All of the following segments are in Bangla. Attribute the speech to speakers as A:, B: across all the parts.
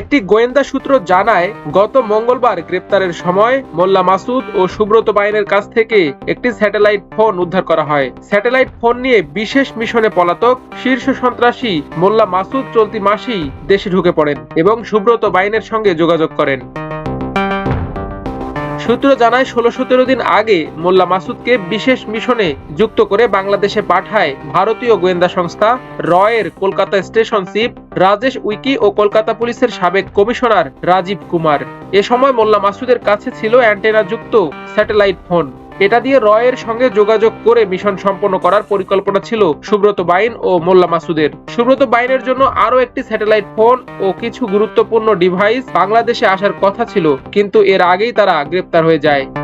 A: একটি গোয়েন্দা সূত্র জানায়, গত মঙ্গলবার গ্রেপ্তারের সময় মোল্লা মাসুদ ও সুব্রত বাইনের কাছ থেকে একটি স্যাটেলাইট ফোন উদ্ধার করা হয়। স্যাটেলাইট ফোন নিয়ে বিশেষ মিশনে পলাতক, শীর্ষ সন্ত্রাসী মোল্লা মাসুদ চলতি মাসেই দেশে ঢুকে পড়েন এবং সুব্রত বাইনের সঙ্গে যোগাযোগ করেন। সূত্র জানায়, ষোলো সতেরো দিন আগে মোল্লা মাসুদকে বিশেষ মিশনে যুক্ত করে বাংলাদেশে পাঠায় ভারতীয় গোয়েন্দা সংস্থা। রয়ের কলকাতা স্টেশন চিপ রাজেশ উইকি ও কলকাতা পুলিশের সাবেক কমিশনার রাজীব কুমার। এ সময় মোল্লা মাসুদের কাছে ছিল অ্যান্টেনা যুক্ত স্যাটেলাইট ফোন। এটা দিয়ে রয়ের সঙ্গে যোগাযোগ করে মিশন সম্পন্ন করার পরিকল্পনা ছিল সুব্রত বাইন ও মোল্লা মাসুদের। সুব্রত বাইনের জন্য আরও একটি স্যাটেলাইট ফোন ও কিছু গুরুত্বপূর্ণ ডিভাইস বাংলাদেশে আসার কথা ছিল, কিন্তু এর আগেই তারা গ্রেপ্তার হয়ে যায়।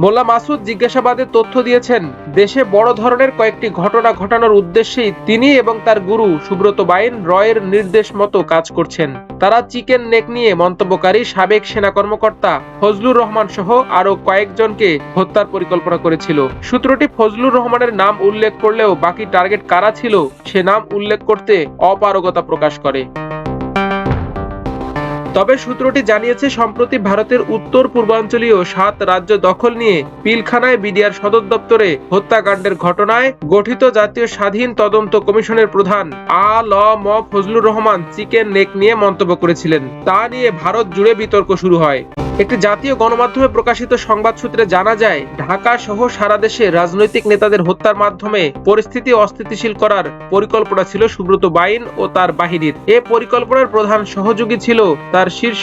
A: মোল্লা মাসুদ জিজ্ঞাসাবাদে তথ্য দিয়েছেন, দেশে বড় ধরনের কয়েকটি ঘটনা ঘটানোর উদ্দেশ্যেই তিনি এবং তার গুরু সুব্রত বাইন রয়ের নির্দেশ মতো কাজ করছেন। তারা চিকেন নেক নিয়ে মন্তব্যকারী সাবেক সেনা কর্মকর্তা ফজলুর রহমান সহ আরও কয়েকজনকে হত্যার পরিকল্পনা করেছিল। সূত্রটি ফজলুর রহমানের নাম উল্লেখ করলেও বাকি টার্গেট কারা ছিল, সে নাম উল্লেখ করতে অপারগতা প্রকাশ করে। তবে সূত্রটি জানিয়েছে, সম্প্রতি ভারতের উত্তর পূর্বাঞ্চলীয় সাত রাজ্য দখল নিয়ে পিলখানায় বিডিআর সদর দপ্তরে হত্যাকাণ্ডের ঘটনায় গঠিত জাতীয় স্বাধীন তদন্ত কমিশনের প্রধান আ ল ম ফজলুর রহমান চিকেন নেক নিয়ে মন্তব্য করেছিলেন। তা নিয়ে ভারত জুড়ে বিতর্ক শুরু হয়। একটি জাতীয় গণমাধ্যমে প্রকাশিত সংবাদ সূত্রে জানা যায়, ঢাকা সহ সারা দেশে রাজনৈতিক নেতাদের হত্যার মাধ্যমে পরিস্থিতি অস্থিতিশীল করার পরিকল্পনা ছিল সুব্রত বাইন ও তার বাহিনীর। এ পরিকল্পনার প্রধান সহযোগী ছিল তার শীর্ষ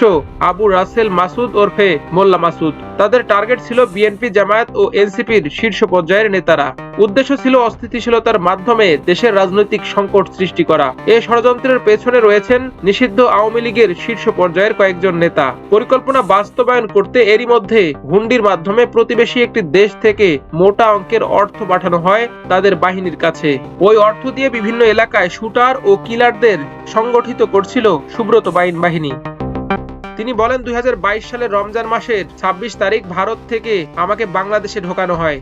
A: আবু রাসেল মাসুদ ওরফে মোল্লা মাসুদ। তাদের টার্গেট ছিল বিএনপি জামায়াত ও এনসিপির শীর্ষ পর্যায়ের নেতারা। উদ্দেশ্য ছিল অস্থিতিশীলতার মাধ্যমে দেশের রাজনৈতিক সংকট সৃষ্টি করা। এ ষড়যন্ত্রের পেছনে রয়েছেন নিষিদ্ধ আওয়ামী লীগের শীর্ষ পর্যায়ের কয়েকজন নেতা। পরিকল্পনা বাস্তবায়ন করতে এরই মধ্যে হুন্ডির মাধ্যমে প্রতিবেশী একটি দেশ থেকে মোটা অঙ্কের অর্থ পাঠানো হয় তাদের বাহিনীর কাছে। ওই অর্থ দিয়ে বিভিন্ন এলাকায় শুটার ও কিলারদের সংগঠিত করছিল সুব্রত বাইন বাহিনী। তিনি বলেন, দুই সালের রমজান মাসের ২৬ তারিখ ভারত থেকে আমাকে বাংলাদেশে ঢোকানো হয়।